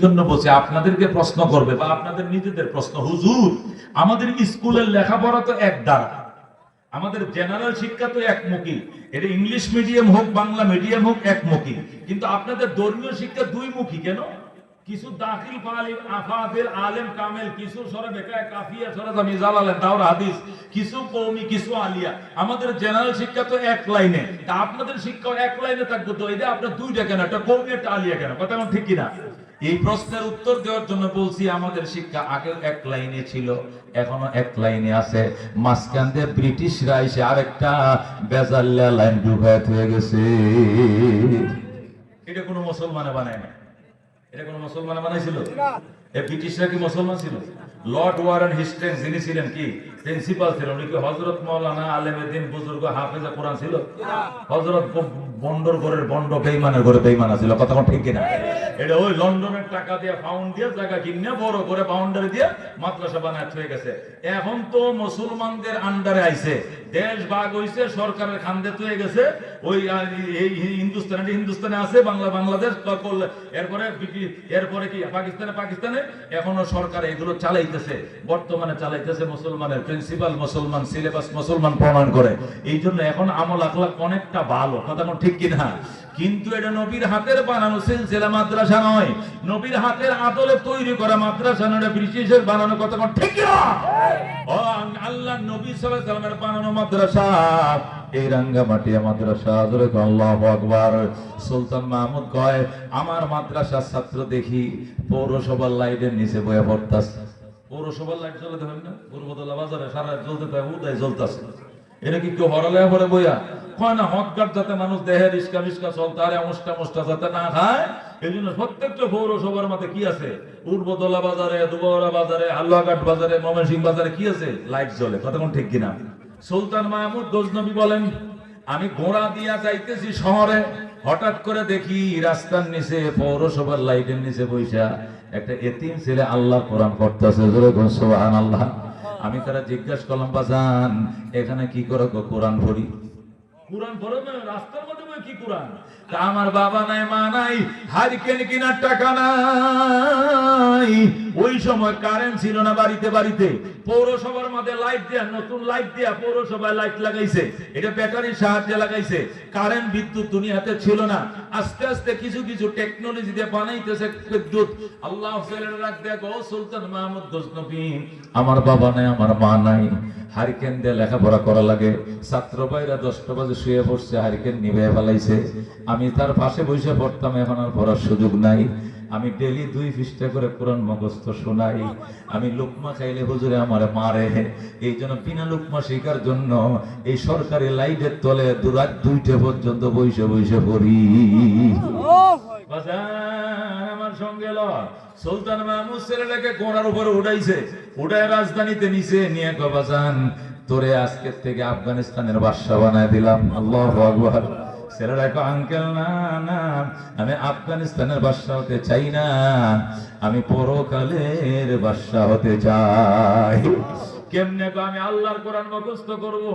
জন্য বসে আপনাদেরকে প্রশ্ন করবে বা আপনাদের নিজেদের প্রশ্ন। হুজুর, আমাদের স্কুলের লেখাপড়া তো এক দ্বারা। আমাদের জেনারেল শিক্ষা তো একমুখী। এটা ইংলিশ মিডিয়াম হোক, বাংলা মিডিয়াম হোক, একমুখী। কিন্তু আপনাদের ধর্মীয় শিক্ষা দুই মুখী কেন? কিছু দাখিল ফালিম আফাদিল আলেম, কামেল, কিছু সরে বেকায়, কাফিয়া, সরে জামি জালালেন দাওর, হাদিস, কিছু কওমি, কিছু আলিয়া। আমাদের জেনারেল শিক্ষা তো এক লাইনে। তা আপনাদের শিক্ষা এক লাইনে থাকবে তো? এটা আপনার দুইটা কেন? একটা কওমি, একটা আলিয়া কেন? কথা ঠিক কিনা? এই প্রশ্নের উত্তর দেওয়ার জন্য বলছি, আমাদের শিক্ষা আগে এক লাইনে ছিল, এখনও এক লাইনে আছে। মাঝখান দিয়ে ব্রিটিশরা এসে আরেকটা বেজাল্লা লাইন ঢুকায় হয়ে গেছে। এটা কোনো মুসলমানে বানায় না এটা কোনো মুসলমানে বানাইছিল? এ ব্রিটিশরা কি মুসলমান ছিল? লর্ড ওয়ারেন হিস্টেন, যিনি ছিলেন কি? প্রিন্সিপাল ছিলেন উনি কি হজরত মৌলানা আলেমেদিন বুজুর্গ হাফেজা কোরআন ছিল? হজরত বন্ডর ঘরের বন্ড বেইমানের ঘরে বেইমান ছিল কথা ঠিক কিনা? এটা ওই লন্ডনের টাকা দিয়ে ফাউন্ড দিয়ে জায়গা কিনে বড় করে বাউন্ডারি দিয়ে মাদ্রাসা বানায় হয়ে গেছে। এখন তো মুসলমানদের আন্ডারে আইছে। দেশ ভাগ হইছে, সরকারের খান্দে হয়ে গেছে। ওই এই হিন্দুস্তানে হিন্দুস্তানে আছে, বাংলা, বাংলাদেশ এরপরে এরপরে কি, পাকিস্তানে পাকিস্তানে? এখনও সরকার এগুলো চালাইতেছে। বর্তমানে চালাইতেছে মুসলমানের প্রিন্সিপাল মুসলমান সিলেবাস মুসলমান প্রমাণ করে। এই জন্য এখন আমল আখলাক অনেকটা ভালো। কথা ঠিক কিনা? কিন্তু এটা নবীর হাতের বানানো সিলসিলা মাদ্রাসা নয়। নবীর হাতের আদলে তৈরি করা মাদ্রাসা নয় ব্রিটিশের বানানো কথা ঠিক ও আল্লাহ নবী সাল্লাল্লাহু আলাইহি সাল্লামের বানানো মাদ্রাসা এই রাঙ্গামাটিয়া মাদ্রাসা কও আল্লাহু আকবার। সুলতান মাহমুদ কয় আমার মাদ্রাসার ছাত্র দেখি পৌরসভার লাইটের নিচে বয়ে পড়তাছে। পৌরসভার লাইট জ্বলে দেখেন না? পূর্বতলা বাজারে সারা জ্বলতে পায় উদয় জ্বলতাছে। এটা কি কেউ হরলে পরে বইয়া? যাতে মানুষ দেহে রিস্কা মিস্কা চলতে আরে মুষ্টা মুষ্টা যাতে না খায় এই জন্য প্রত্যেকটা পৌরসভার কি আছে? বাজারে দুবরা বাজারে বাজারে, ময়মনসিংহ বাজারে কি আছে? লাইট জ্বলে ঠিক কিনা? সুলতান মাহমুদ গজনবী বলেন, আমি ঘোড়া দিয়া যাইতেছি শহরে, হঠাৎ করে দেখি রাস্তার নিচে, পৌরসভার লাইটের নিচে বইসা একটা এতিম ছেলে আল্লাহ কোরআন পড়তেছে, জোরে আল্লাহ আমি তারা জিজ্ঞাসা করলাম, বাজান, এখানে কি করে কোরআন পড়ি? আমার বাবা নাই, মা নাই, হারিকেন কিনার টাকা নাই। ওই সময় কারেন্ট ছিল না বাড়িতে বাড়িতে। পৌরসভার মধ্যে লাইট দেয়া, নতুন লাইট দেয়া পৌরসভায় লাইট লাগাইছে। এটা ব্যাটারির সাহায্যে লাগাইছে। কারেন্ট বিদ্যুৎ দুনিয়াতে ছিল না। আস্তে আস্তে কিছু কিছু টেকনোলজি দিয়ে বানাইতেছে বিদ্যুৎ। আল্লাহ রাখ দেখো, সুলতান মাহমুদ আমার বাবা নাই, আমার মা নাই। হারিকেন দিয়ে লেখাপড়া করা লাগে। ছাত্র ভাইরা দশটা বাজে শুয়ে পড়ছে, হারিকেন নিভে ফেলাইছে। আমি তার পাশে বসে পড়তাম, এখন আর পড়ার সুযোগ নাই। আমি ডেলি দুই পৃষ্ঠা করে কোরআন মুখস্থ শোনাই। আমি লুকমা খাইলে হুজুরে আমার মারে। এই জন্য বিনা লুকমা শেখার জন্য এই সরকারি লাইটের তলে দুরাত দুইটা পর্যন্ত বসে বসে পড়ি। আমার সঙ্গে ল। সুলতান মাহমুদ ছেলেটাকে ঘোড়ার উপরে উঠাইছে। উঠায় রাজধানীতে নিচে নিয়ে বাজান, তোরে আজকের থেকে আফগানিস্তানের বাদশা বানায় দিলাম। আল্লাহ ছেলেরা কো আঙ্কেল না না আমি আফগানিস্তানের বাদশা হতে চাই না, আমি পরকালের বাদশা হতে চাই। কেমনে আমি আল্লাহর কোরআন মুখস্থ করব?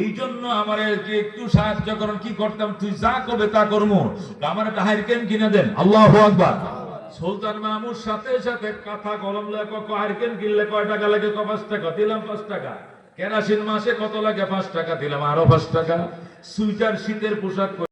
এই জন্য আমার একটু সাহায্য করুন, কি করতাম? তুই যা করবে তা করব আমার একটা হাইরকেন কিনে দেন? আল্লাহু আকবার। সুলতান মাহমুদ সাথে সাথে কথা কলম লেখো হাইরকেন কিনলে কয় টাকা লাগে? পাঁচ টাকা? দিলাম পাঁচ টাকা। কেরাসিন মাসে কত লাগে? পাঁচ টাকা। দিলাম আরও পাঁচ টাকা। সুইটার শীতের পোশাক